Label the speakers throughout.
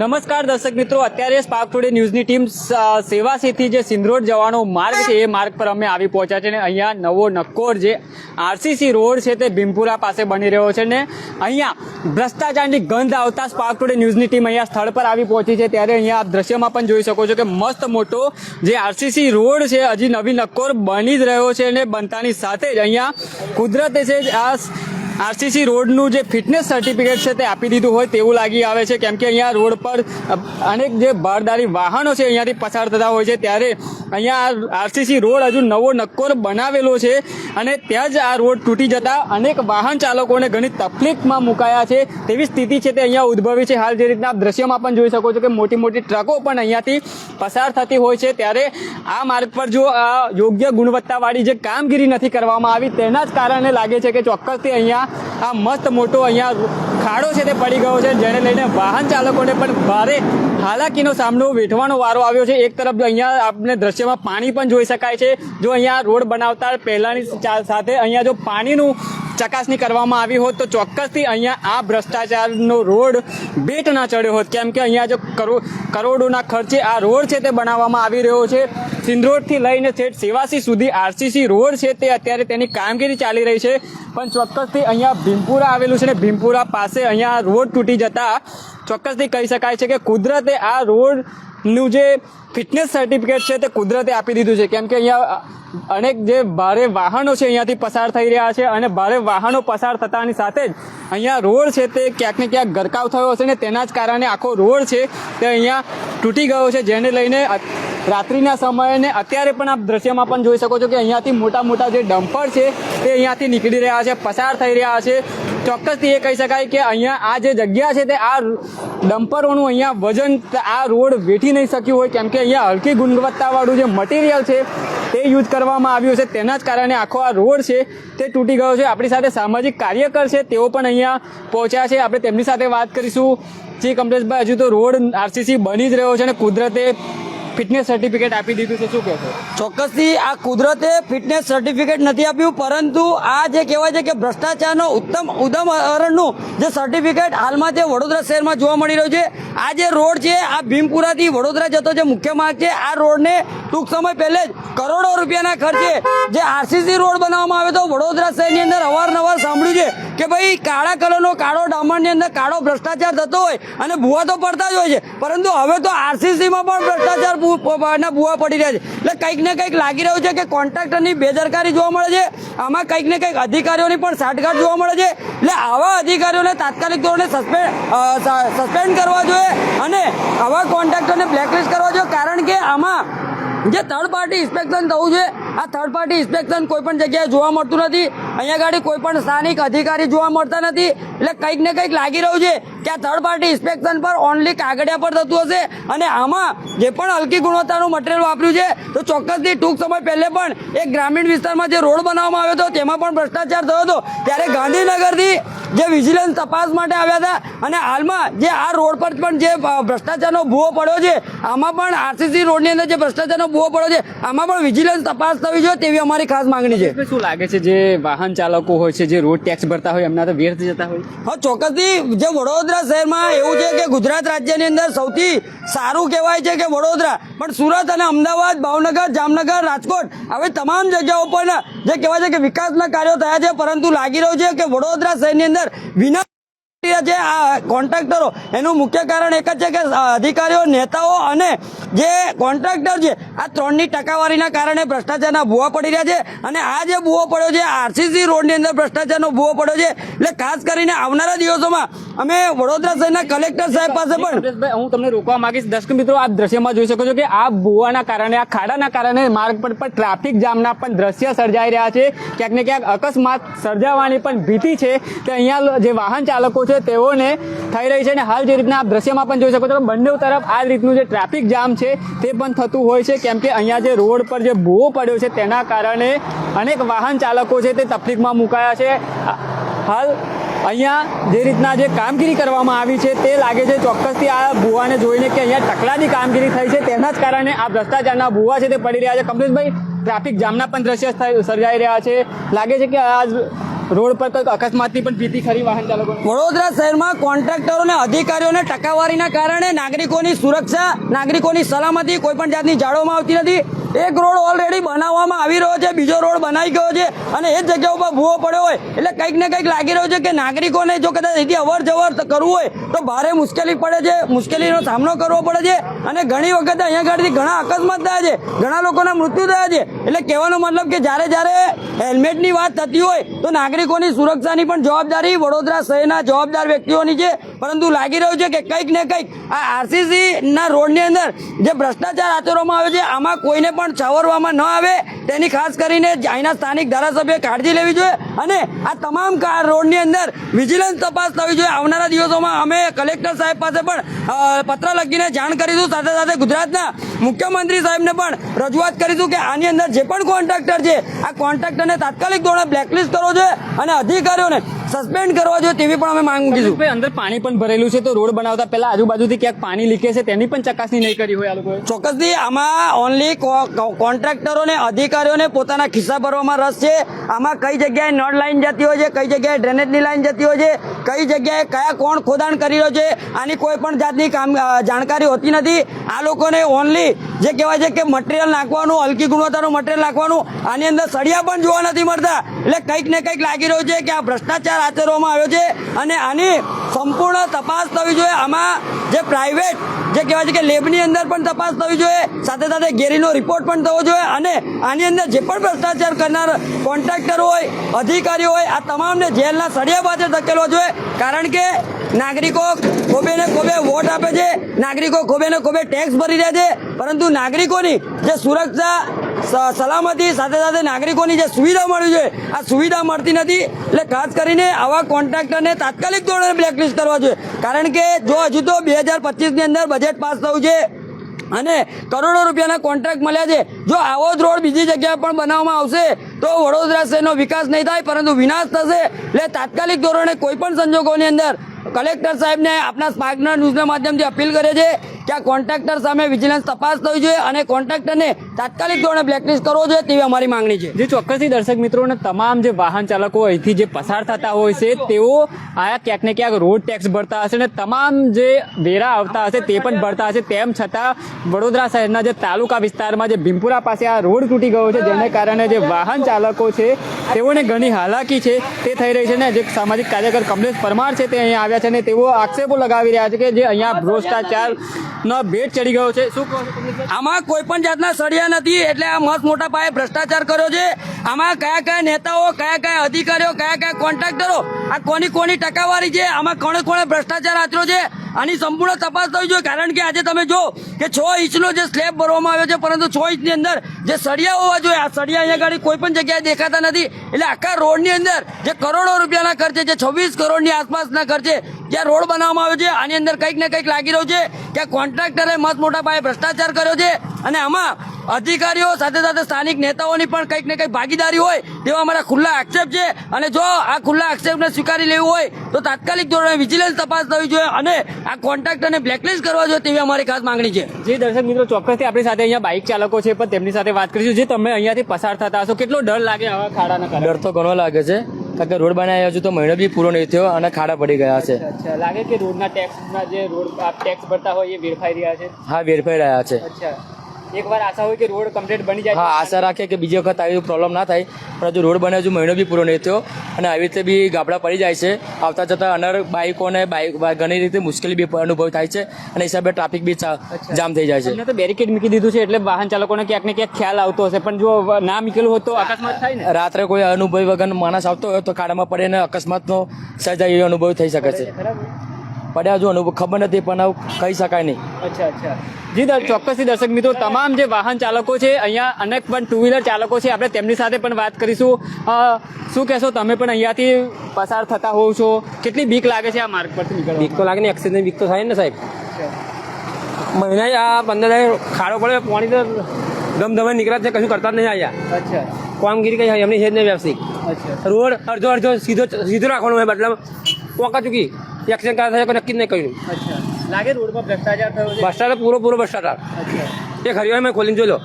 Speaker 1: નમસ્કાર દર્શક મિત્રો, અત્યારે સ્પાર્ક ટુડે ન્યૂઝની ટીમ સેવાસીથી જે સિંધરોડ જવાનો માર્ગ છે, એ માર્ગ પર અમે આવી પહોંચ્યા છે ને અહીંયા નવો નક્કોર જે આરસીસી રોડ છે, તે ભીમપુરા પાસે બની રહ્યો છે ને અહીંયા ભ્રષ્ટાચારની ગંધ આવતા સ્પાર્ક ટુડે ન્યૂઝની ટીમ અહીંયા સ્થળ પર આવી પહોંચી છે. ત્યારે અહીંયા આપ દ્રશ્યમાં પણ જોઈ શકો છો કે મસ્ત મોટો જે આરસીસી રોડ છે, હજી નવી નક્કોર બની જ રહ્યો છે અને બનતાની સાથે જ અહીંયા કુદરતે છે આ આરસીસી રોડનું જે ફિટનેસ સર્ટિફિકેટ છે તે આપી દીધું હોય તેવું લાગી આવે છે. કેમ કે અહીંયા રોડ પર અનેક જે બારદારી વાહનો છે અહીંયાથી પસાર થતા હોય છે. ત્યારે અહીંયા આરસીસી રોડ હજુ નવો નક્કોર બનાવેલો છે અને ત્યાં જ આ રોડ તૂટી જતા અનેક વાહન ચાલકોને ઘણી તકલીફમાં મુકાયા છે. તેવી સ્થિતિ છે તે અહીંયા ઉદ્ભવી છે. હાલ જે રીતના આપ દ્રશ્યમાં પણ જોઈ શકો છો કે મોટી મોટી ટ્રકો પણ અહીંયાથી પસાર થતી હોય છે. ત્યારે આ માર્ગ પર જો આ યોગ્ય ગુણવત્તાવાળી જે કામગીરી નથી કરવામાં આવી, તેના જ કારણે લાગે છે કે ચોક્કસથી અહીંયા આ મસ્ત મોટો અહીંયા ખાડો છે તે પડી ગયો છે, જેને લઈને વાહન ચાલકોને પણ ભારે હાલાકીનો સામનો વેઠવાનો વારો આવ્યો છે. એક તરફ અહીંયા આપણે દ્રશ્યમાં પાણી પણ જોઈ શકાય છે. જો અહીંયા રોડ બનાવતા પહેલાની સાથે અહીંયા જો પાણીનું ચકાસણી કરવામાં આવી હોત તો ચોક્કસથી અહીંયા આ ભ્રષ્ટાચારનો રોડ બેટ ના ચડ્યો હોત. કેમ કે અહીંયા જો કરો, કરોડોના ખર્ચે આ રોડ છે તે બનાવવામાં આવી રહ્યો છે. સિંદરોડથી લઈને છેક સેવાસી સુધી આરસીસી રોડ છે તે અત્યારે તેની કામગીરી ચાલી રહી છે. પણ ચોક્કસથી અહીંયા ભીમપુરા આવેલું છે ને ભીમપુરા પાસે અહીંયા રોડ તૂટી જતા ચોક્કસથી કહી શકાય છે કે કુદરતે આ રોડનું જે ફિટનેસ સર્ટિફિકેટ છે તે કુદરતે આપી દીધું છે. કેમ કે અહીંયા અનેક જે ભારે વાહનો છે અહીંયાથી પસાર થઈ રહ્યા છે અને ભારે વાહનો પસાર થતાની સાથે જ અહીંયા રોડ છે તે ક્યાંક ને ક્યાંક ગરકાવ થયો હશે ને તેના જ કારણે આખો રોડ છે તે અહીંયા તૂટી ગયો છે, જેને લઈને રાત્રિના સમયે ને અત્યારે પણ આપ દ્રશ્યમાં પણ જોઈ શકો છો કે અહીંયાથી મોટા મોટા જે ડમ્પર છે તે અહીંયાથી નીકળી રહ્યા છે, પસાર થઈ રહ્યા છે. ચોક્કસથી એ કહી શકાય કે અહીંયા આ જે જગ્યા છે તે આ ડમ્પરોનું અહીંયા વજન આ રોડ વેઠી નહીં શક્યું હોય. કેમ કે અહીંયા હલકી ગુણવત્તાવાળું જે મટીરિયલ છે, તે યુઝ કરવામાં આવ્યું છે. તેના જ કારણે આખો આ રોડ છે, તે તૂટી ગયો છે. આપણી સાથે સામાજિક કાર્યકર છે, તેઓ પણ અહીંયા પહોંચ્યા છે. આપણે તેમની સાથે વાત કરીશું. જી, કમલેશભાઈ, હજુ તો રોડ આરસીસી બની જ રહ્યો છે અને કુદરતે ફિટનેસ સર્ટિફિકેટ આપી દીધું છે, શું કહેશો
Speaker 2: ચોક્કસથી આ કુદરતે ફિટનેસ સર્ટિફિકેટ નથી આપ્યું, પરંતુ આ જે કહેવાય છે કે ભ્રષ્ટાચારનો ઉત્તમ ઉદાહરણનું જે સર્ટિફિકેટ હાલમાં જે વડોદરા શહેરમાં જોવા મળી રહ્યું છે, આ જે રોડ છે, આ ભીમપુરાથી વડોદરા જતો જે મુખ્ય માર્ગ છે, આ રોડને ટૂંક સમય પહેલે જ કરોડો રૂપિયાના ખર્ચે જે આરસીસી રોડ બનાવવામાં આવે તો વડોદરા શહેરની અંદર અવારનવાર સાંભળ્યું છે કે ભાઈ કાળા કલરનો કાળો ડામરની અંદર કાળો ભ્રષ્ટાચાર થતો હોય અને ભૂવા તો પડતા જ હોય છે. પરંતુ હવે તો આરસીસીમાં પણ ભ્રષ્ટાચાર ભૂવા પડી રહ્યા છે. એટલે કંઈક ને કંઈક લાગી રહ્યું છે કે કોન્ટ્રાક્ટરની બેદરકારી જોવા મળે છે. આમાં કંઈક ને કંઈક અધિકારીઓની પણ સાઠગાંઠ જોવા મળે છે. એટલે આવા અધિકારીઓને તાત્કાલિક ધોરણે સસ્પેન્ડ સસ્પેન્ડ કરવા જોઈએ અને આવા કોન્ટ્રાક્ટરને બ્લેકલિસ્ટ કરવા જોઈએ. કારણ કે આમાં જે થર્ડ પાર્ટી ઇન્સ્પેક્શન થવું છે, આ થર્ડ પાર્ટી ઇન્સ્પેક્શન કોઈ પણ જગ્યાએ જોવા મળતું નથી. અહીંયા ગાડી કોઈ પણ સ્થાનિક અધિકારી જોવા મળતા નથી. એટલે કંઈક ને કંઈક લાગી રહ્યું છે કે આ થર્ડ પાર્ટી ઇન્સ્પેક્શન પર ઓનલી કાગળિયા પર થતું હશે અને આમાં જે પણ હલકી ગુણવત્તાનું મટીરિયલ વાપર્યું છે, તો ચોક્કસથી ટૂંક સમય પહેલે પણ એક ગ્રામીણ વિસ્તારમાં જે રોડ બનાવવામાં આવ્યો હતો, તેમાં પણ ભ્રષ્ટાચાર થયો હતો. ત્યારે ગાંધીનગરથી જે વિજિલન્સ તપાસ માટે આવ્યા હતા અને હાલમાં જે આ રોડ પર પણ જે ભ્રષ્ટાચારનો ભૂવો પડ્યો છે આમાં પણ આરસીસી રોડની અંદર જે ભ્રષ્ટાચારનો ભૂવો પડ્યો છે આમાં પણ વિજિલન્સ તપાસ થવી જોઈએ તેવી અમારી ખાસ માંગણી છે.
Speaker 1: શું લાગે છે જે વાહન ચાલકો હોય છે જે રોડ ટેક્સ ભરતા હોય એમના તો વ્યર્થ જતા હોય?
Speaker 2: હા ચોક્કસથી જે વડોદરા શહેરમાં એવું છે કે ગુજરાત રાજ્યની અંદર સૌથી સારું કહેવાય છે કે વડોદરા પણ સુરત અને અમદાવાદ ભાવનગર જામનગર રાજકોટ આવી તમામ જગ્યાઓ પર જે કહેવાય છે કે વિકાસના કાર્યો થયા છે પરંતુ લાગી રહ્યું છે કે વડોદરા શહેરની અંદર বিনা આ કોન્ટ્રાક્ટરો, એનું મુખ્ય કારણ એક જ છે કે અધિકારીઓ, નેતાઓ અને જે કોન્ટ્રાક્ટર છે, આ ત્રણની ટકાવારીના કારણે ભ્રષ્ટાચારના ભૂવા પડી રહ્યા છે અને આ જે ભૂવો પડ્યો છે આરસીસી રોડની અંદર ભ્રષ્ટાચારનો ભૂવો પડ્યો છે, એટલે ખાસ કરીને આવનારા દિવસોમાં અમે વડોદરા શહેરના કલેક્ટર સાહેબ પાસે પણ
Speaker 1: હું તમને રોકવા માંગીશ, દર્શક મિત્રો, આપ દ્રશ્યમાં જોઈ શકો છો કે આ ભૂવાના કારણે, આ ખાડાના કારણે માર્ગ પર પણ ટ્રાફિક જામના પણ દ્રશ્ય સર્જાઈ રહ્યા છે. ક્યાંક ને ક્યાંક અકસ્માત સર્જાવાની પણ ભીતિ છે. કે અહીંયા જે વાહન ચાલકો છે તેઓને થઈ રહી છે અને હાલ જે રીતના આપ દ્રશ્યમાં પણ જોઈ શકો છો બંને તરફ આ રીતનું જે ટ્રાફિક જામ છે, તે પણ થતું હોય છે. કેમ કે અહીંયા જે રોડ પર જે ભૂવો પડ્યો છે, તેના કારણે અનેક વાહન ચાલકો છે, તે તકલીફમાં મુકાયા છે. હાલ અહીંયા જે રીતના જે કામગીરી કરવામાં આવી છે, તે લાગે છે ચોક્કસથી આ ભૂવાને જોઈને કે અહીંયા ટકલાની કામગીરી થઈ છે. તેના જ કારણે આ ભ્રષ્ટાચારના ભૂવા છે, તે પડી રહ્યા છે. કમલેશભાઈ, ટ્રાફિક જામના પણ દ્રશ્ય સર્જાઈ રહ્યા છે. લાગે છે કે આ રોડ પર કંઈક અકસ્માતની પણ ભીતિ ખરી વાહન ચાલકો
Speaker 2: વડોદરા શહેરમાં કોન્ટ્રાક્ટરો અને અધિકારીઓને ટકાવારીના કારણે નાગરિકોની સુરક્ષા, નાગરિકોની સલામતી કોઈ પણ જાતની જાળવવામાં આવતી નથી. એક રોડ ઓલરેડી બનાવવામાં આવી રહ્યો છે, બીજો રોડ બનાવી ગયો છે અને એ જગ્યા ઉપર ભૂવો પડ્યો હોય એટલે કંઈક ને કંઈક લાગી રહ્યું છે કે નાગરિકોને જો કદાચ અહીંથી અવર જવર કરવું હોય તો ભારે મુશ્કેલી પડે છે, મુશ્કેલીનો સામનો કરવો પડે છે. અને ઘણી વખત અહીંયા આગળથી ઘણા અકસ્માત થયા છે. ઘણા લોકોના મૃત્યુ થયા છે. એટલે કહેવાનો મતલબ કે જ્યારે જ્યારે હેલ્મેટની વાત થતી હોય, તો નાગરિકોની સુરક્ષાની પણ જવાબદારી વડોદરા શહેરના જવાબદાર વ્યક્તિઓની છે. પરંતુ લાગી રહ્યું છે કે કંઈક ને કંઈક આ આરસીસીના રોડની અંદર જે ભ્રષ્ટાચાર આચરવામાં આવે છે, આમાં કોઈને પણ છાવરવામાં ન આવે. તેની ખાસ કરીને અહીંના સ્થાનિક ધારાસભ્ય કાળજી લેવી જોઈએ. અને આ તમામ કાર રોડની અંદર વિજિલન્સ તપાસ થવી જોઈએ. આવનારા દિવસોમાં અમે કલેક્ટર સાહેબ પાસે પણ પત્ર લખીને જાણ કરીશું. સાથે સાથે ગુજરાતના મુખ્યમંત્રી સાહેબને પણ રજૂઆત કરીશું કે આની અંદર જે પણ કોન્ટ્રાક્ટર છે, આ કોન્ટ્રાક્ટરને તાત્કાલિક ધોરણે બ્લેકલિસ્ટ કરવો જોઈએ અને અધિકારીઓને સસ્પેન્ડ કરવા જોઈએ તેવી પણ અમે માંગ
Speaker 1: ભાઈ અંદર પાણી પણ ભરેલું છે તો રોડ બનાવતા પહેલા આજુબાજુથી ક્યાંક પાણી લીકે છે તેની પણ ચકાસણી નહીં કરી હોય આ લોકોએ.
Speaker 2: ચોક્કસથી આમાં ઓનલી કોન્ટ્રાક્ટરોને અધિકારીઓને પોતાના ખિસ્સા ભરવામાં રસ છે. આમાં કઈ જગ્યાએ નળ લાઈન જતી હોય છે કઈ જગ્યાએ ડ્રેનેજની લાઈન જતી હોય છે કઈ જગ્યાએ કયા કોણ ખોદાણ કરી રહ્યો છે આની કોઈ પણ જાતની કામ જાણકારી હોતી નથી. આ લોકોને ઓનલી જે કહેવાય છે કે મટીરિયલ નાખવાનું હલકી ગુણવત્તાનું મટીરિયલ નાખવાનું આની અંદર સળિયા પણ જોવા નથી મળતા. એટલે કંઈક ને કંઈક લાગી રહ્યું છે કે આ ભ્રષ્ટાચાર આચરવામાં આવ્યો છે અને આની સંપૂર્ણ તપાસ થવી જોઈએ. આમાં જે પ્રાઇવેટ જે કહેવાય છે કે લેબની અંદર પણ તપાસ થવી જોઈએ. સાથે સાથે ગેરીનો રિપોર્ટ પણ થવો જોઈએ અને આની અંદર જે પણ ભ્રષ્ટાચાર કરનાર કોન્ટ્રાક્ટર હોય અધિકારી હોય, આ તમામને જેલના સળિયા પાછળ ધકેલવા જોઈએ. કારણ કે નાગરિકો ખોબે ને ખોબે વોટ આપે છે. નાગરિકો ખોબે ને ખોબે ટેક્સ ભરી રહ્યા છે. પરંતુ નાગરિકોની જે સુરક્ષા સલામતી સાથે સાથે નાગરિકોની જે સુવિધા મળવી છે, આ સુવિધા મળતી નથી. એટલે ખાસ કરીને આવા કોન્ટ્રાક્ટરને તાત્કાલિક ધોરણે બ્લેકલિસ્ટ કરવા જોઈએ. કારણ કે જો હજુ તો બે હજાર પચીસની અંદર બજેટ પાસ થયું છે અને કરોડો રૂપિયાના કોન્ટ્રાક્ટ મળ્યા છે. જો આવો જ રોડ બીજી જગ્યાએ પણ બનાવવામાં આવશે, તો વડોદરા શહેરનો વિકાસ નહીં થાય, પરંતુ વિનાશ થશે. એટલે તાત્કાલિક ધોરણે કોઈ પણ સંજોગોની અંદર કલેક્ટર સાહેબને આપણા સ્પાર્કનર ન્યૂઝના માધ્યમથી અપીલ કરે છે કે આ કોન્ટ્રાક્ટર સામે વિજિલન્સ તપાસ થવી જોઈએ અને કોન્ટ્રાક્ટરને તાત્કાલિક ધોરણે બ્લેકલિસ્ટ કરવો જોઈએ તેવી અમારી માંગણી છે.
Speaker 1: જે ચોક્કસથી દર્શક મિત્રોને તમામ જે વાહન ચાલકો અહીંથી જે પસાર થતા હોય છે, તેઓ આયા ક્યાંક ને ક્યાંક રોડ ટેક્સ ભરતા હશે અને તમામ જે વેરા આવતા હશે તે પણ ભરતા હશે. તેમ છતાં વડોદરા શહેરના જે તાલુકા વિસ્તારમાં જે ભીમપુરા પાસે આ રોડ તૂટી ગયો છે, જેને કારણે જે વાહન ચાલકો છે, તેઓને ઘણી હાલાકી છે. તે થઈ રહી છે ને જે સામાજિક કાર્યકર કમલેશ પરમાર છે તે અહીંયા આવ્યા છે ને તેઓ આક્ષેપો લગાવી રહ્યા છે કે જે અહીંયા ભ્રષ્ટાચાર નો ભેટ ચડી ગયો છે. શું?
Speaker 2: આમાં કોઈ પણ જાતના સળિયા નથી એટલે આ મસ્ત મોટા પાયે ભ્રષ્ટાચાર કર્યો છે. આમાં કયા કયા નેતાઓ કયા કયા અધિકારીઓ કયા કયા કોન્ટ્રાક્ટરો આ કોની કોની ટકાવારી છે? આમાં કોણે કોણે ભ્રષ્ટાચાર આચર્યો છે? આની સંપૂર્ણ તપાસ થવી જોઈએ. કારણ કે આજે તમે જો કે છ ઇંચનો જે સ્લેબ ભરવામાં આવ્યો છે, પરંતુ છ ઇંચની અંદર જે સળિયા હોવા જોઈએ, આ સળિયા અહીંયા આગળ કોઈ પણ જગ્યાએ દેખાતા નથી. એટલે આખા રોડની અંદર જે કરોડો રૂપિયાના ખર્ચે જે છવ્વીસ કરોડની આસપાસના ખર્ચે જ્યાં રોડ બનાવવામાં આવ્યો છે. આની અંદર કંઈક ને કંઈક લાગી રહ્યું છે કે કોન્ટ્રાક્ટરે મત મોટા પાયે ભ્રષ્ટાચાર કર્યો છે. અને આમાં અધિકારીઓ સાથે સાથે સ્થાનિક નેતાઓની પણ કંઈક ને કંઈક ભાગીદારી હોય તેવા અમારા ખુલ્લા આક્ષેપ છે. અને જો આ ખુલ્લા આક્ષેપને સ્વીકારી લેવું હોય તો તાત્કાલિક ધોરણે વિજિલન્સ તપાસ થવી જોઈએ અને આ કોન્ટ્રાક્ટરને બ્લેકલિસ્ટ કરવા જોઈએ તેવી અમારી ખાસ માંગણી છે.
Speaker 1: જે દર્શક મિત્રો ચોક્કસથી આપણી સાથે અહીંયા બાઇક ચાલકો છે પણ તેમની સાથે વાત કરીશું. જે તમે અહીંયાથી પસાર થતા હશો કેટલો ડર લાગે આવા ખાડાના
Speaker 3: ડર તો ઘણો લાગે છે. કારણ કે રોડ બનાવ્યા હજુ તો મહિનો બી પૂરો નહીં થયો અને ખાડા પડી ગયા છે.
Speaker 1: લાગે કે રોડના ટેક્સના જે રોડ ટેક્સ ભરતા હોય એ વેરફાઈ રહ્યા છે?
Speaker 3: હા વેરફાઈ રહ્યા છે.
Speaker 1: અચ્છા. એકવાર આશા હોય કે રોડ કમ્પ્લીટ બની જાય.
Speaker 3: હા આશા રાખે કે બીજી વખત આવી પ્રોબ્લેમ ના થાય. પણ હજુ રોડ બને હજુ મહિનો બી પૂરો નહીં થયો અને આવી રીતે બી ગાબડા પડી જાય છે. આવતા જતા અનર બાઇકોને બાઇક ઘણી રીતે મુશ્કેલી બી અનુભવ થાય છે અને હિસાબે ટ્રાફિક બી જામ થઈ જાય છે.
Speaker 1: તો બેરિકેડ મૂકી દીધું છે એટલે વાહન ચાલકોને ક્યાંક ને ક્યાંક ખ્યાલ આવતો હશે. પણ જો ના મૂકેલું હોત તો અકસ્માત થાય ને?
Speaker 3: રાત્રે કોઈ અનુભવી વગર માણસ આવતો હોય તો ખાડામાં પડે અને અકસ્માતનો સજા એવો અનુભવ થઈ શકે છે.
Speaker 1: ખરાબ
Speaker 3: પડ્યા હજુ અનુભવ ખબર નથી પણ કહી શકાય નહીં.
Speaker 1: અચ્છા અચ્છા. જી ચોક્કસથી દર્શક મિત્રો તમામ જે વાહન ચાલકો છે અહીંયા અનેક પણ ટુ વ્હીલર ચાલકો છે આપણે તેમની સાથે પણ વાત કરીશું. શું કહેશો તમે પણ અહીંયાથી પસાર થતા હોવ છો? કેટલી બીક લાગે છે આ માર્ગ પરથી નીકળવા
Speaker 4: બીક તો લાગે ને એક્સિડન્ટ બીક તો થાય ને સાહેબ? મહિના આ પંદર ખાડો પડે પાણી તો ધમધમે નીકળ્યા છે કશું કરતા જ નહીં અહીંયા
Speaker 1: અચ્છા.
Speaker 4: કામગીરી કઈ એમની છે જ નહીં વ્યવસ્થિત.
Speaker 1: અચ્છા.
Speaker 4: રોડ અડધો અડધો સીધો સીધો રાખવાનો હોય મતલબ પોકા ચૂકી. એક્સિડન્ટ કયા થાય નક્કી નહીં કહ્યું
Speaker 1: લાગે રોડ પર ભ્રષ્ટાચાર થયો
Speaker 4: ભ્રષ્ટાચાર પૂરો પૂરો ભ્રષ્ટાચાર એક હરિયાણા મેં ખોલીને જોઈ લો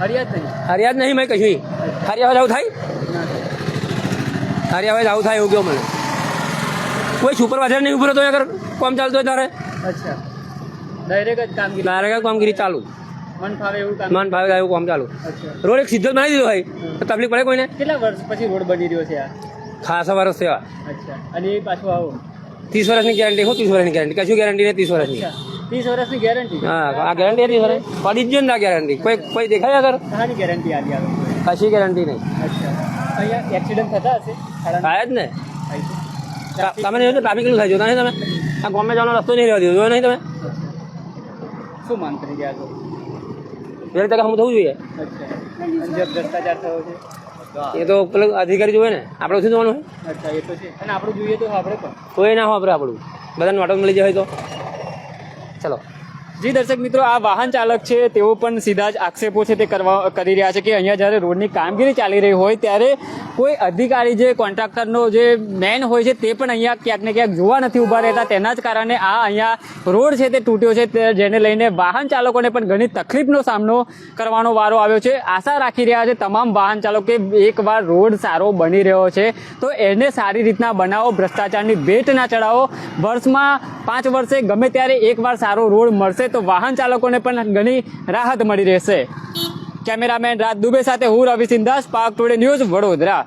Speaker 1: નહીં?
Speaker 4: હરિયાદ નહીં મેં કહ્યું હરિયાણા આવું થાય? હવે આવું થાય એવું કહો મને. કોઈ સુપરવાઇઝર નહીં ઊભો રહેતો અગર કામ ચાલતું હોય તારે?
Speaker 1: અચ્છા. ડાયરેક્ટ કામગીરી.
Speaker 4: કામગીરી ચાલુ.
Speaker 1: મન ફાવે એવું કામ.
Speaker 4: એવું કામ ચાલુ. રોડ એક સીધો જ બનાવી દીધો હોય તો તકલીફ પડે કોઈને?
Speaker 1: કેટલા વર્ષ પછી રોડ બની રહ્યો છે આ?
Speaker 4: ખાસા વર્ષ થયા.
Speaker 1: અને પાછું આવો.
Speaker 4: ત્રીસ વર્ષની ગેરંટી શું ત્રીસ વર્ષની ગેરંટી કશું ગેરંટી નહીં ત્રીસ વર્ષની?
Speaker 1: ત્રીસ વર્ષની ગેરંટી
Speaker 4: હા આ ગેરંટી હતી સર. પડી જ ના ગેરંટી કોઈ કોઈ દેખાય અગર
Speaker 1: કહાની ગેરંટી આવી આવે?
Speaker 4: કશી ગેરંટી નહીં.
Speaker 1: અચ્છા. અહીંયા એક્સિડન્ટ થતા હશે?
Speaker 4: થાય જ ને. તમે નહીં ટ્રાફિક કેટલું થાય જોતા નહીં તમે? આ ગમે જવાનો રસ્તો નહીં રહેવા દીધો નહીં તમે?
Speaker 1: શું માનતા છો
Speaker 4: બે ટકા હમ થવું જોઈએ.
Speaker 1: અચ્છા. ભ્રષ્ટાચાર થયો છે.
Speaker 4: એ તો પેલો અધિકારી જોવે ને. આપણે ઓછું જોવાનું હોય?
Speaker 1: અચ્છા એ તો છે. અને આપણું જોઈએ તો આપણે પણ.
Speaker 4: કોઈ ના હોય આપણે. આપણું બધાને વાટો મળી જાય તો. ચલો.
Speaker 1: જી દર્શક મિત્રો, આ વાહન ચાલક છે, તેઓ પણ સીધા જ આક્ષેપો છે તે કરવા, કરી રહ્યા છે કે અહીંયા જ્યારે રોડની કામગીરી ચાલી રહી હોય ત્યારે કોઈ અધિકારી જે કોન્ટ્રાક્ટરનો જે મેન હોય છે તે પણ અહીંયા ક્યાંક ને ક્યાંક જોવા નથી ઊભા રહેતા. તેના જ કારણે આ અહીંયા રોડ છે તે તૂટ્યો છે જેને લઈને વાહન ચાલકોને પણ ઘણી તકલીફનો સામનો કરવાનો વારો આવ્યો છે. આશા રાખી રહ્યા છે તમામ વાહન ચાલકો કે એકવાર રોડ સારો બની રહ્યો છે. તો એને સારી રીતના બનાવો, ભ્રષ્ટાચારની ભેટ ના ચડાવો વર્ષમાં પાંચ વર્ષે ગમે ત્યારે એકવાર સારો રોડ મળશે તો વાહન ચાલકોને પણ ઘણી રાહત મળી રહેશે. કેમેરામેન રાત દુબે સાથે હું રવિ સિંધાસ પાક ટુડે ન્યૂઝ વડોદરા.